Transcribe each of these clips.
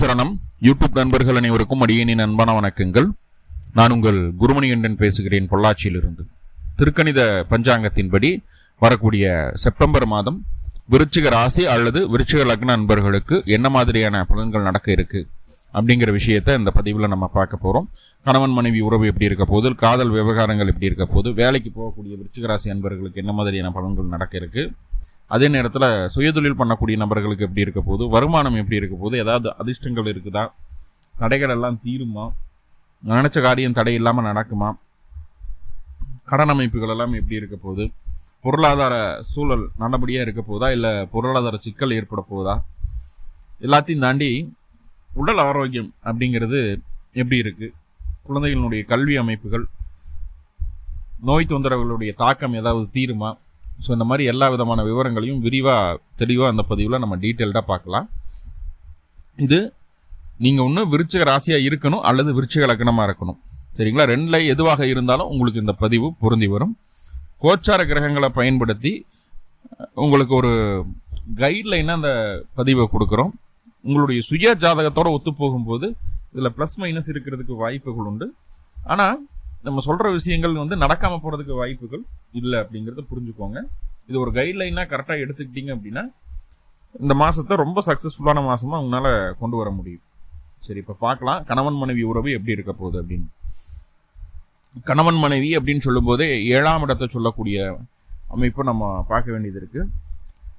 சரணம். யூடியூப் நண்பர்கள் அனைவருக்கும் அடியேனின் அன்பான வணக்கங்கள். நான் உங்கள் குருமணிகண்டன் பேசுகிறேன் பொள்ளாச்சியிலிருந்து. திருக்கணித பஞ்சாங்கத்தின்படி வரக்கூடிய செப்டம்பர் மாதம் விருச்சிக ராசி அல்லது விருச்சிக லக்ன நண்பர்களுக்கு என்ன மாதிரியான பலன்கள் நடக்க இருக்கு அப்படிங்கிற விஷயத்த இந்த பதிவில் நம்ம பார்க்க போகிறோம் கணவன் மனைவி உறவு எப்படி இருக்க போது காதல் விவகாரங்கள் எப்படி இருக்க போது வேலைக்கு போகக்கூடிய விருச்சிக ராசி நண்பர்களுக்கு என்ன மாதிரியான பலன்கள் நடக்க இருக்குது அதே நேரத்தில் சுயதொழில் பண்ணக்கூடிய நபர்களுக்கு எப்படி இருக்க போகுது? வருமானம் எப்படி இருக்க போகுது? ஏதாவது அதிர்ஷ்டங்கள் இருக்குதா? தடைகள் எல்லாம் தீருமா? நினச்ச காரியம் தடை இல்லாமல் நடக்குமா? கடன் அமைப்புகள் எல்லாம் எப்படி இருக்க போகுது? பொருளாதார சூழல் நல்லபடியாக இருக்க போதா இல்லை பொருளாதார சிக்கல் ஏற்பட போதா எல்லாத்தையும் தாண்டி உடல் ஆரோக்கியம் அப்படிங்கிறது எப்படி இருக்குது குழந்தைகளுடைய கல்வி அமைப்புகள் நோய் தொந்தரவுகளுடைய தாக்கம் ஏதாவது தீருமா? ஸோ இந்த மாதிரி எல்லா விதமான விவரங்களையும் விரிவாக தெளிவாக அந்த பதிவில் நம்ம டீட்டெயில்டாக பார்க்கலாம். இது நீங்கள் ஒன்று விருச்சிக ராசியாக இருக்கணும் அல்லது விருச்சிக லக்னமாக இருக்கணும். சரிங்களா? ரெண்டில் எதுவாக இருந்தாலும் உங்களுக்கு இந்த பதிவு பொருந்தி வரும். கோச்சார கிரகங்களை பயன்படுத்தி உங்களுக்கு ஒரு கைட்லைனாக அந்த பதிவை கொடுக்குறோம். உங்களுடைய சுய ஜாதகத்தோடு ஒத்து போகும்போது இதில் ப்ளஸ் மைனஸ் இருக்கிறதுக்கு வாய்ப்புகள் உண்டு. ஆனால் நம்ம சொல்கிற விஷயங்கள் வந்து நடக்காமல் போகிறதுக்கு வாய்ப்புகள் இல்லை அப்படிங்கிறத புரிஞ்சுக்கோங்க. இது ஒரு கைட்லைனாக கரெக்டாக எடுத்துக்கிட்டீங்க அப்படின்னா இந்த மாதத்தை ரொம்ப சக்ஸஸ்ஃபுல்லான மாதமாக உங்களால் கொண்டு வர முடியும். சரி இப்போ பார்க்கலாம். கணவன் மனைவி உறவு எப்படி இருக்க போகுது அப்படின்னு. கணவன் மனைவி அப்படின்னு சொல்லும்போதே ஏழாம் இடத்தை சொல்லக்கூடிய அமைப்பை நம்ம பார்க்க வேண்டியது இருக்குது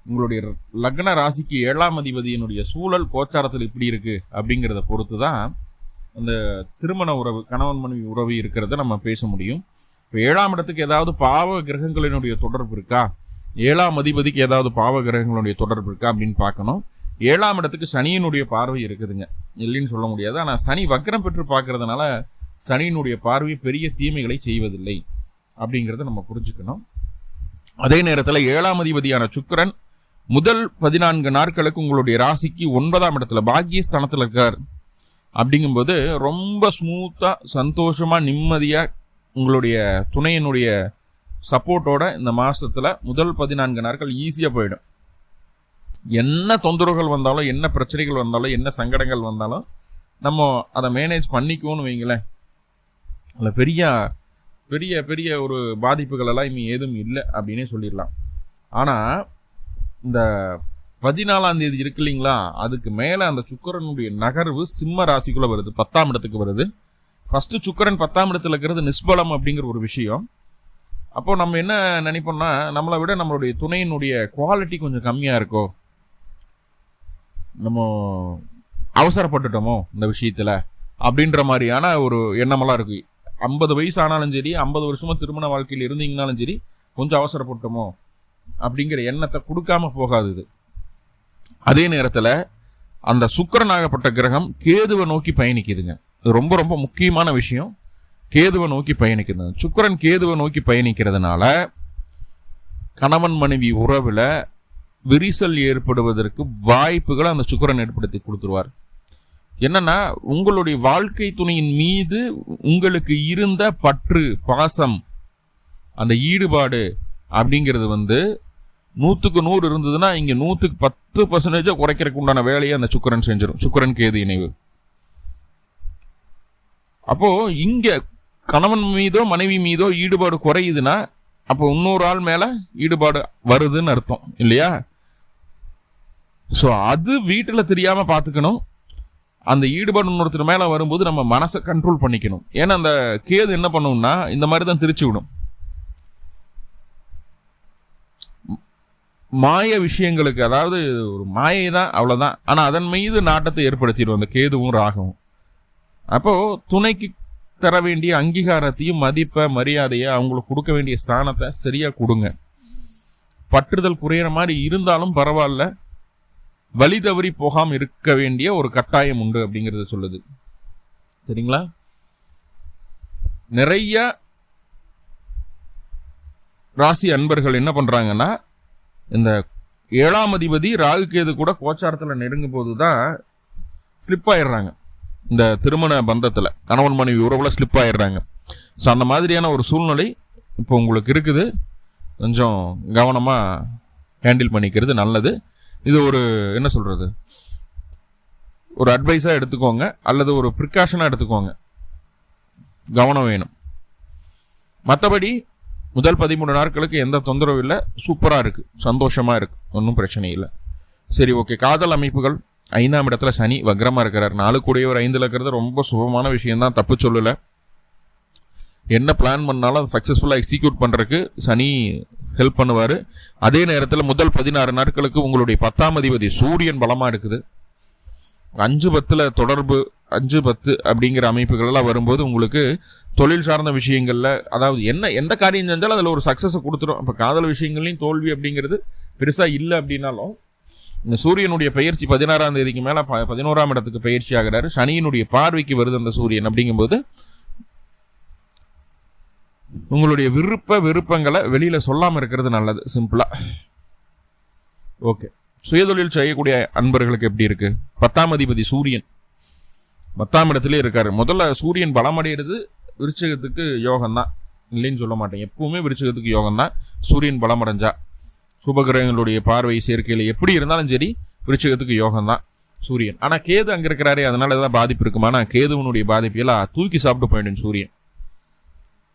உங்களுடைய லக்ன ராசிக்கு ஏழாம் அதிபதியினுடைய சூழல் கோச்சாரத்தில் இப்படி இருக்குது அப்படிங்கிறத பொறுத்து தான் அந்த திருமண உறவு கணவன் மனைவி உறவு இருக்கிறத நம்ம பேச முடியும். இப்போ ஏழாம் இடத்துக்கு ஏதாவது பாவ கிரகங்களினுடைய தொடர்பு இருக்கா? ஏழாம் அதிபதிக்கு ஏதாவது பாவ கிரகங்களுடைய தொடர்பு இருக்கா அப்படின்னு பார்க்கணும். ஏழாம் இடத்துக்கு சனியினுடைய பார்வை இருக்குதுங்க. இல்லைன்னு சொல்ல முடியாது. ஆனால் சனி வக்கரம் பெற்று பார்க்கறதுனால சனியினுடைய பார்வை பெரிய தீமைகளை செய்வதில்லை அப்படிங்கிறத நம்ம புரிஞ்சுக்கணும். அதே நேரத்தில் ஏழாம் அதிபதியான சுக்கரன் முதல் பதினான்கு நாட்களுக்கு உங்களுடைய ராசிக்கு ஒன்பதாம் இடத்துல பாக்கியஸ்தானத்தில் இருக்கார். அப்படிங்கும்போது ரொம்ப ஸ்மூத்தாக சந்தோஷமாக நிம்மதியாக உங்களுடைய துணையினுடைய சப்போர்ட்டோட இந்த மாதத்தில் முதல் பதினான்கு நாட்கள் ஈஸியாக போயிடும். என்ன தொந்தரவுகள் வந்தாலும் என்ன பிரச்சனைகள் வந்தாலும் என்ன சங்கடங்கள் வந்தாலும் நம்ம அதை மேனேஜ் பண்ணிக்குவோன்னு வைங்களேன். அதில் பெரிய பெரிய பெரிய ஒரு பாதிப்புகள் எல்லாம் இனி ஏதும் இல்லை அப்படின்னே சொல்லிடலாம். ஆனால் இந்த பதினாலாம் தேதி இருக்கு இல்லைங்களா? அதுக்கு மேலே அந்த சுக்கரனுடைய நகர்வு சிம்ம ராசிக்குள்ளே வருது. பத்தாம் இடத்துக்கு வருது. ஃபஸ்ட்டு சுக்கரன் பத்தாம் இடத்துல இருக்கிறது நிஸ்பலம் அப்படிங்கிற ஒரு விஷயம். அப்போ நம்ம என்ன நினைப்போம்னா நம்மளை விட நம்மளுடைய துணையினுடைய குவாலிட்டி கொஞ்சம் கம்மியாக இருக்கோ? நம்ம அவசரப்பட்டுட்டோமோ இந்த விஷயத்தில்? அப்படின்ற மாதிரியான ஒரு எண்ணமெல்லாம் இருக்கு. ஐம்பது வயசு ஆனாலும் சரி ஐம்பது வருஷமா திருமண வாழ்க்கையில் இருந்தீங்கனாலும் சரி கொஞ்சம் அவசரப்பட்டோமோ அப்படிங்கிற எண்ணத்தை கொடுக்காம போகாது இது. அதே நேரத்தில் அந்த சுக்கரனாகப்பட்ட கிரகம் கேதுவை நோக்கி பயணிக்குதுங்க. இது ரொம்ப ரொம்ப முக்கியமான விஷயம். கேதுவை நோக்கி பயணிக்கிறது சுக்கரன் கேதுவை நோக்கி பயணிக்கிறதுனால கணவன் மனைவி உறவில் விரிசல் ஏற்படுவதற்கு வாய்ப்புகளை அந்த சுக்கரன் ஏற்படுத்தி கொடுத்துருவார். என்னன்னா உங்களுடைய வாழ்க்கை துணையின் மீது உங்களுக்கு இருந்த பற்று பாசம் அந்த ஈடுபாடு அப்படிங்கிறது வந்து நூற்றுக்கு நூறு இருந்ததுன்னா இங்கே நூற்றுக்கு பத்து பர்சன்டேஜாக குறைக்கிறதுக்கு உண்டான வேலையை அந்த சுக்கரன் செஞ்சிடும் சுக்கரன் கேது இணைவு. அப்போது இங்கே கணவன் மீதோ மனைவி மீதோ ஈடுபாடு குறையுதுன்னா அப்போ இன்னொரு ஆள் மேலே ஈடுபாடு வருதுன்னு அர்த்தம் இல்லையா? ஸோ அது வீட்டில் தெரியாமல் பார்த்துக்கணும் அந்த ஈடுபாடு இன்னொருத்தர் மேலே வரும்போது நம்ம மனசை கண்ட்ரோல் பண்ணிக்கணும். ஏன்னா அந்த கேது என்ன பண்ணும்னா இந்த மாதிரி தான் திருச்சி விடும். மாய விஷயங்களுக்கு அதாவது ஒரு மாயை தான் அவ்வளோதான் ஆனால் அதன் மீது நாட்டத்தை ஏற்படுத்திடும் அந்த கேதுவும் ராகவும். அப்போது துணைக்கு தர வேண்டிய அங்கீகாரத்தையும் மதிப்பை மரியாதையை அவங்களுக்கு கொடுக்க வேண்டிய ஸ்தானத்தை சரியாக கொடுங்க. பற்றுதல் குறையிற மாதிரி இருந்தாலும் பரவாயில்ல. வழி தவறி போகாமல் இருக்க வேண்டிய ஒரு கட்டாயம் உண்டு அப்படிங்கிறத சொல்லுது. சரிங்களா? நிறைய ராசி அன்பர்கள் என்ன பண்ணுறாங்கன்னா இந்த ஏழாம் அதிபதி ராகு கேது கூட கோச்சாரத்தில் நெருங்கும் போது தான் ஸ்லிப் ஆயிடுறாங்க. இந்த திருமண பந்தத்தில் கணவன் மனைவி உறவில் ஸ்லிப் ஆயிடுறாங்க. ஸோ அந்த மாதிரியான ஒரு சூழ்நிலை இப்போ உங்களுக்கு இருக்குது. கொஞ்சம் கவனமாக ஹேண்டில் பண்ணிக்கிறது நல்லது. இது ஒரு என்ன சொல்கிறது ஒரு அட்வைஸாக எடுத்துக்கோங்க. அல்லது ஒரு ப்ரிகாஷனாக எடுத்துக்கோங்க. கவனம் வேணும். மற்றபடி முதல் பதிமூணு நாட்களுக்கு எந்த தொந்தரவும் இல்லை. சூப்பராக இருக்குது சந்தோஷமாக இருக்குது ஒன்றும் பிரச்சனை இல்லை. சரி ஓகே காதல் அமைப்புகள். ஐந்தாம் இடத்துல சனி வக்ரமாக இருக்கிறார். நாலு கூடிய ஒரு ஐந்தில் இருக்கிறது ரொம்ப சுபமான விஷயம்தான் தப்பு சொல்லலை. என்ன பிளான் பண்ணாலும் சக்ஸஸ்ஃபுல்லாக எக்ஸிக்யூட் பண்ணுறதுக்கு சனி ஹெல்ப் பண்ணுவார். அதே நேரத்தில் முதல் பதினாறு நாட்களுக்கு உங்களுடைய பத்தாம் அதிபதி சூரியன் பலமாக இருக்குது. அஞ்சு பத்தில் தொடர்பு அஞ்சு பத்து அப்படிங்கிற அமைப்புகளெல்லாம் வரும்போது உங்களுக்கு தொழில் சார்ந்த விஷயங்களில் அதாவது என்ன எந்த காரியம் செஞ்சாலும் அதில் ஒரு சக்ஸஸை கொடுத்துரும். அப்போ காதல் விஷயங்கள்லையும் தோல்வி அப்படிங்கிறது பெருசாக இல்லை அப்படின்னாலும் இந்த சூரியனுடைய பயிற்சி பதினாறாம் தேதிக்கு மேலே ப பதினோராம் இடத்துக்கு பயிற்சி ஆகிறாரு. சனியினுடைய பார்வைக்கு வருது அந்த சூரியன் அப்படிங்கும்போது உங்களுடைய விருப்ப விருப்பங்களை வெளியில் சொல்லாமல் இருக்கிறது நல்லது சிம்பிளாக ஓகே சுயதொழில் செய்யக்கூடிய அன்பர்களுக்கு எப்படி இருக்குது பத்தாம் அதிபதி சூரியன். பத்தாம் இடத்துலேயே இருக்கார். முதல்ல சூரியன் பலமடைகிறது விருச்சகத்துக்கு யோகம் தான் இல்லைன்னு சொல்ல மாட்டேன். எப்பவுமே விருச்சகத்துக்கு யோகம் தான் சூரியன் பலமடைஞ்சா சுபகிரகங்களுடைய பார்வை சேர்க்கையில் எப்படி இருந்தாலும் சரி விருச்சகத்துக்கு யோகம் தான் சூரியன். ஆனால் கேது அங்கே இருக்கிறாரே அதனால ஏதாவது பாதிப்பு இருக்குமா? ஆனால் கேதுவனுடைய பாதிப்பெல்லாம் தூக்கி சாப்பிட்டு போயிடும் சூரியன்.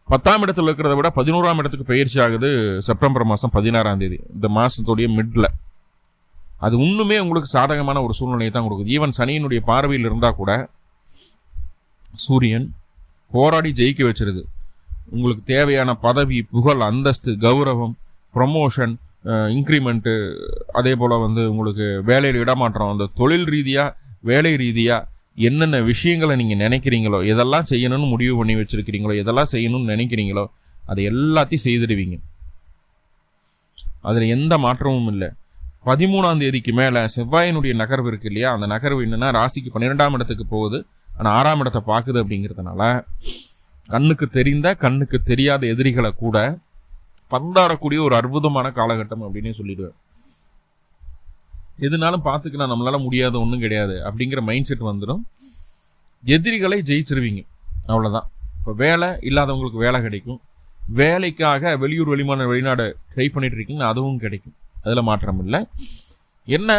பத்தாம் இடத்துல இருக்கிறத விட பதினோராம் இடத்துக்கு பயிற்சி ஆகுது செப்டம்பர் மாதம் பதினாறாம் தேதி. இந்த மாதத்துடைய மிட்ல அது இன்னுமே உங்களுக்கு சாதகமான ஒரு சூழ்நிலையை தான் கொடுக்குது. ஈவன் சனியினுடைய பார்வையில் இருந்தால் கூட சூரியன் போராடி ஜெயிக்க வச்சிருது. உங்களுக்கு தேவையான பதவி புகழ் அந்தஸ்து கௌரவம் ப்ரொமோஷன் இன்க்ரிமெண்ட்டு அதே போல் வந்து உங்களுக்கு வேலையில் இடமாற்றம் அந்த தொழில் ரீதியாக வேலை ரீதியாக என்னென்ன விஷயங்களை நீங்கள் நினைக்கிறீங்களோ எதெல்லாம் செய்யணும்னு முடிவு பண்ணி வச்சுருக்கிறீங்களோ எதெல்லாம் செய்யணும்னு நினைக்கிறீங்களோ அதை எல்லாத்தையும் செய்துடுவீங்க. அதில் எந்த மாற்றமும் இல்லை. பதிமூணாம் தேதிக்கு மேலே செவ்வாயினுடைய நகர்வு இருக்கு இல்லையா? அந்த நகர்வு என்னென்னா ராசிக்கு பன்னிரெண்டாம் இடத்துக்கு போகுது. ஆனால் ஆறாம் இடத்தை பார்க்குது அப்படிங்கிறதுனால கண்ணுக்கு தெரிந்த கண்ணுக்கு தெரியாத எதிரிகளை கூட பந்தாடக்கூடிய ஒரு அற்புதமான காலகட்டம் அப்படின்னே சொல்லிடுவேன். எதுனாலும் பார்த்துக்கலாம் நம்மளால் முடியாத ஒன்றும் கிடையாது அப்படிங்கிற மைண்ட் செட் வந்துடும். எதிரிகளை ஜெயிச்சிருவீங்க. அவ்வளோதான் இப்போ வேலை இல்லாதவங்களுக்கு வேலை கிடைக்கும். வேலைக்காக வெளியூர் வெளிமான வெளிநாடு ட்ரை பண்ணிட்டு இருக்கீங்க அதுவும் கிடைக்கும். அதில் மாற்றம் இல்லை. என்ன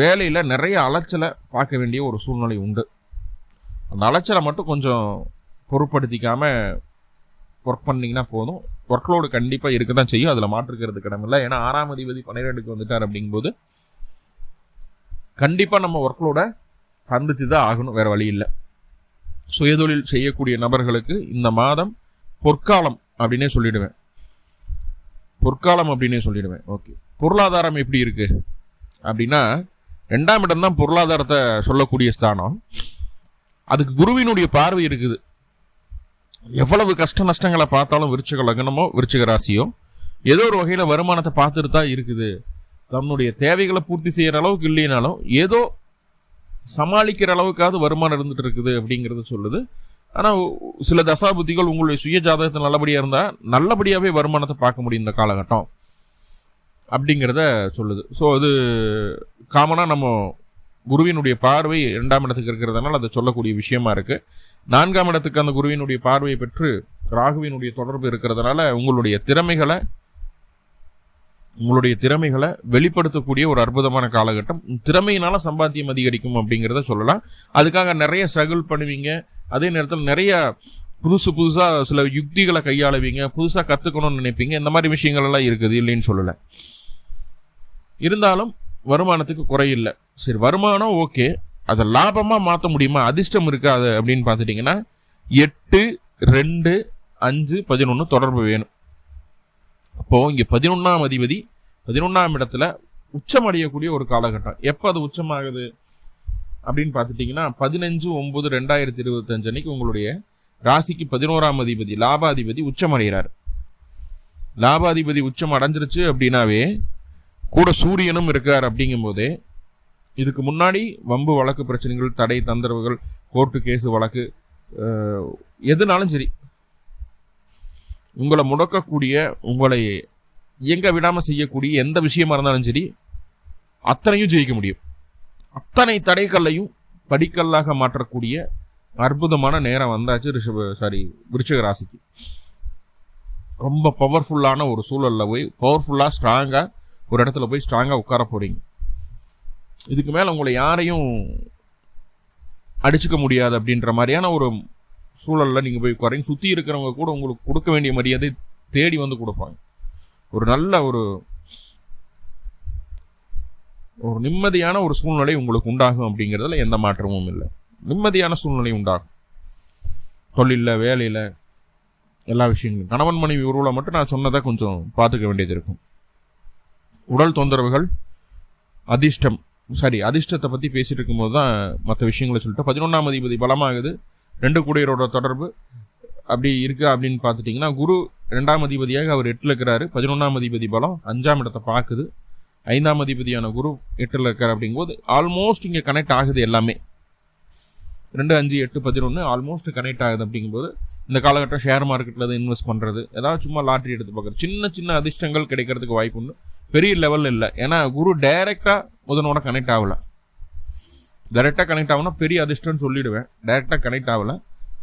வேலையில் நிறைய அலைச்சலை பார்க்க வேண்டிய ஒரு சூழ்நிலை உண்டு. அந்த அலைச்சலை மட்டும் கொஞ்சம் பொருட்படுத்திக்காமல் ஒர்க் பண்ணிங்கன்னா போதும். ஒர்க்லோடு கண்டிப்பாக இருக்க தான் செய்யும். அதில் மாற்றுக்கிறது கிடமில்ல ஏன்னா ஆறாம் அதிபதி பன்னிரெண்டுக்கு வந்துட்டார் அப்படிங்கும்போது கண்டிப்பாக நம்ம ஒர்க்லோட சந்திச்சு தான் ஆகணும். வேறு வழி இல்லை. சுயதொழில் செய்யக்கூடிய நபர்களுக்கு இந்த மாதம் பொற்காலம் அப்படின்னே சொல்லிடுவேன். பொற்காலம் அப்படின்னே சொல்லிடுவேன். ஓகே பொருளாதாரம் எப்படி இருக்குது அப்படின்னா ரெண்டாம் இடம் தான் பொருளாதாரத்தை சொல்லக்கூடிய ஸ்தானம். அதுக்கு குருவினுடைய பார்வை இருக்குது. எவ்வளவு கஷ்ட நஷ்டங்களை பார்த்தாலும் விருச்சக லக்னமோ விருச்சக ராசியோ ஏதோ ஒரு வகையில் வருமானத்தை பார்த்துட்டு தான் இருக்குது. தன்னுடைய தேவைகளை பூர்த்தி செய்கிற அளவுக்கு இல்லைனாலும் ஏதோ சமாளிக்கிற அளவுக்காவது வருமானம் இருந்துட்டு இருக்குது அப்படிங்கிறத சொல்லுது. ஆனால் சில தசாபுத்திகள் உங்களுடைய சுய ஜாதகத்தில் நல்லபடியாக இருந்தால் நல்லபடியாகவே வருமானத்தை பார்க்க முடியும் இந்த காலகட்டம். அப்படிங்கிறத சொல்லுது. ஸோ அது காமனாக நம்ம குருவினுடைய பார்வை இரண்டாம் இடத்துக்கு இருக்கிறதுனால அதை சொல்லக்கூடிய விஷயமா இருக்கு. நான்காம் இடத்துக்கு அந்த குருவினுடைய பார்வையை பெற்று ராகுவினுடைய தொடர்பு இருக்கிறதுனால உங்களுடைய திறமைகளை உங்களுடைய திறமைகளை வெளிப்படுத்தக்கூடிய ஒரு அற்புதமான காலகட்டம். திறமையினால சம்பாத்தியம் அதிகரிக்கும் அப்படிங்கிறத சொல்லலாம். அதுக்காக நிறைய ஸ்ட்ரகிள் பண்ணுவீங்க. அதே நேரத்தில் நிறைய புதுசு புதுசாக சில யுக்திகளை கையாளுவீங்க. புதுசாக கற்றுக்கணும்னு நினைப்பீங்க. இந்த மாதிரி விஷயங்கள் எல்லாம் இருக்குது இல்லைன்னு சொல்லலை. இருந்தாலும் வருமானத்துக்கு குறையில்லை. சரி வருமானம் ஓகே. அதை லாபமாக மாற்ற முடியுமா? அதிர்ஷ்டம் இருக்காது அப்படின்னு பார்த்துட்டிங்கன்னா எட்டு ரெண்டு அஞ்சு பதினொன்று தொடர்பு வேணும். அப்போது இங்கே பதினொன்றாம் அதிபதி பதினொன்றாம் இடத்துல உச்சம் அடையக்கூடிய ஒரு காலகட்டம். எப்போ அது உச்சமாகுது? அப்படின்னு பார்த்துட்டிங்கன்னா பதினஞ்சு ஒம்பது ரெண்டாயிரத்தி இருபத்தஞ்சு அன்னைக்கு உங்களுடைய ராசிக்கு பதினோராம் அதிபதி லாபாதிபதி உச்சம் அடைகிறார் லாபாதிபதி உச்சம் அடைஞ்சிருச்சு அப்படின்னாவே கூட சூரியனும் இருக்கார் அப்படிங்கும்போதே இதுக்கு முன்னாடி வம்பு வழக்கு பிரச்சனைகள் தடை தந்தரவுகள் கோர்ட்டு கேஸு வழக்கு எதுனாலும் சரி உங்களை முடக்கக்கூடிய உங்களை இயங்க விடாமல் செய்யக்கூடிய எந்த விஷயமா இருந்தாலும் சரி அத்தனையும் ஜெயிக்க முடியும். அத்தனை தடைகளையும் படிக்கல்லாக மாற்றக்கூடிய அற்புதமான நேரம் வந்தாச்சு ரிஷப சாரி விருச்சக ராசிக்கு. ரொம்ப பவர்ஃபுல்லான ஒரு சூழலில் போய் பவர்ஃபுல்லாக ஸ்ட்ராங்காக ஒரு இடத்துல போய் ஸ்ட்ராங்காக உட்கார போகிறீங்க இதுக்கு மேலே உங்களை யாரையும் அடிச்சுக்க முடியாது அப்படின்ற மாதிரியான ஒரு சூழலில் நீங்கள் போய் உட்காரீங்க. சுற்றி இருக்கிறவங்க கூட உங்களுக்கு கொடுக்க வேண்டிய மரியாதை தேடி வந்து கொடுப்பாங்க. ஒரு நல்ல ஒரு ஒரு நிம்மதியான ஒரு சூழ்நிலை உங்களுக்கு உண்டாகும் அப்படிங்கிறதுல எந்த மாற்றமும் இல்லை. நிம்மதியான சூழ்நிலை உண்டாகும். தொழிலில் வேலையில் எல்லா விஷயங்களும். கணவன் மனைவி உருவில் மட்டும் நான் சொன்னதை கொஞ்சம் பார்த்துக்க வேண்டியது இருக்கும். உடல் தொந்தரவுகள் அதிர்ஷ்டம் சாரி அதிர்ஷ்டத்தை பற்றி பேசிட்டு இருக்கும்போது தான் மற்ற விஷயங்களை சொல்லிட்டு பதினொன்றாம் அதிபதி பலமாகுது. ரெண்டு கூடியரோட தொடர்பு அப்படி இருக்கா அப்படின்னு பார்த்துட்டிங்கன்னா குரு ரெண்டாம் அதிபதியாக அவர் எட்டில் இருக்கிறாரு. பதினொன்றாம் அதிபதி பலம் அஞ்சாம் இடத்தை பார்க்குது. ஐந்தாம் அதிபதியான குரு எட்டில் இருக்கார் அப்படிங்கும்போது ஆல்மோஸ்ட் இங்கே கனெக்ட் ஆகுது எல்லாமே. ரெண்டு அஞ்சு எட்டு பதினொன்று ஆல்மோஸ்ட் கனெக்ட் ஆகுது அப்படிங்கும்போது இந்த காலகட்டம் ஷேர் மார்க்கெட்டில் இன்வெஸ்ட் பண்ணுறது ஏதாவது சும்மா லாட்ரி எடுத்து பார்க்குறது. சின்ன சின்ன அதிர்ஷ்டங்கள் கிடைக்கிறதுக்கு வாய்ப்பு உண்டு. பெரிய லெவலில் இல்லை. ஏன்னா குரு டைரெக்டாக புதனோட கனெக்ட் ஆகல. டைரெக்டாக கனெக்ட் ஆகுனா பெரிய அதிர்ஷ்டம்னு சொல்லிடுவேன். டைரெக்டாக கனெக்ட் ஆகல.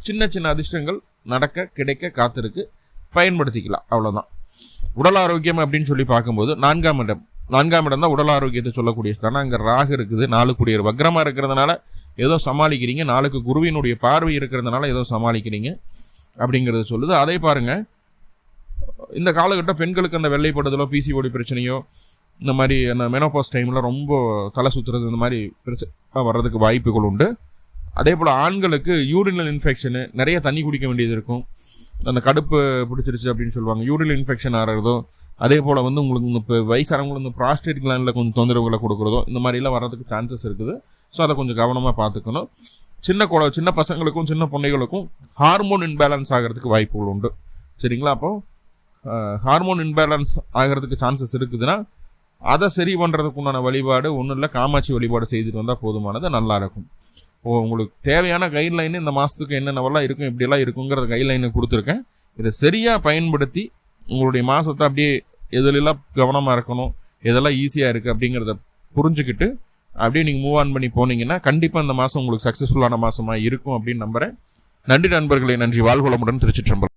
சின்ன சின்ன அதிர்ஷ்டங்கள் நடக்க கிடைக்க காத்திருக்கு. பயன்படுத்திக்கலாம். அவ்வளோதான் உடல் ஆரோக்கியம் அப்படின்னு சொல்லி பார்க்கும்போது நான்காம் இடம். நான்காம் இடம் தான் உடல் ஆரோக்கியத்தை சொல்லக்கூடிய ஸ்தானம். அங்கே ராகு இருக்குது நாலு கூடிய வக்ரமாக இருக்கிறதுனால ஏதோ சமாளிக்கிறீங்க. நாளுக்கு குருவினுடைய பார்வை இருக்கிறதுனால ஏதோ சமாளிக்கிறீங்க. அப்படிங்கிறத சொல்லுது. அதே பாருங்கள் இந்த காலகட்டம் பெண்களுக்கு அந்த வெள்ளைப்படுதலோ பிசிஓடி பிரச்சனையோ இந்த மாதிரி அந்த மெனோபாஸ் டைமில் ரொம்ப தலை சுற்றுறது இந்த மாதிரி பிரச்சனை வர்றதுக்கு வாய்ப்புகள் உண்டு. அதே போல் ஆண்களுக்கு யூரினல் இன்ஃபெக்ஷனு நிறைய தண்ணி குடிக்க வேண்டியது இருக்கும். அந்த கடுப்பு பிடிச்சிருச்சு அப்படின்னு சொல்லுவாங்க. யூரினல் இன்ஃபெக்ஷன் ஆகிறதோ அதே போல் வந்து உங்களுக்கு இப்போ வயசானவங்களுக்கு இந்த ப்ராஸ்டேட் கிளாண்டில் கொஞ்சம் தொந்தரவுகளை கொடுக்குறதோ இந்த மாதிரிலாம் வர்றதுக்கு சான்சஸ் இருக்குது. ஸோ அதை கொஞ்சம் கவனமாக பார்த்துக்கணும். சின்ன குழ சின்ன பசங்களுக்கும் சின்ன பொண்ணைகளுக்கும் ஹார்மோன் இன்பேலன்ஸ் ஆகிறதுக்கு வாய்ப்புகள் உண்டு. சரிங்களா அப்போது ஹார்மோன் இன்பேலன்ஸ் ஆகிறதுக்கு சான்சஸ் இருக்குதுன்னா அதை சரி பண்ணுறதுக்கு உண்டான வழிபாடு ஒன்றும் இல்லை காமாட்சி வழிபாடு செய்துட்டு வந்தால் போதுமானது நல்லாயிருக்கும் ஓ உங்களுக்கு தேவையான கைட்லைன் இந்த மாதத்துக்கு என்னென்னவெல்லாம் இருக்கும் இப்படியெல்லாம் இருக்குங்கிற கைட்லைனை கொடுத்துருக்கேன். இதை சரியாக பயன்படுத்தி உங்களுடைய மாதத்தை அப்படியே எதுலெல்லாம் கவனமாக இருக்கணும் எதெல்லாம் ஈஸியாக இருக்குது அப்படிங்கிறத புரிஞ்சுக்கிட்டு அப்படியே நீங்கள் மூவ் ஆன் பண்ணி போனீங்கன்னா கண்டிப்பாக இந்த மாதம் உங்களுக்கு சக்ஸஸ்ஃபுல்லான மாதமாக இருக்கும் அப்படின்னு நம்புகிறேன் நன்றி நண்பர்களே நன்றி வாழ்வளமுடன் திருச்சிற்றம்பலம்.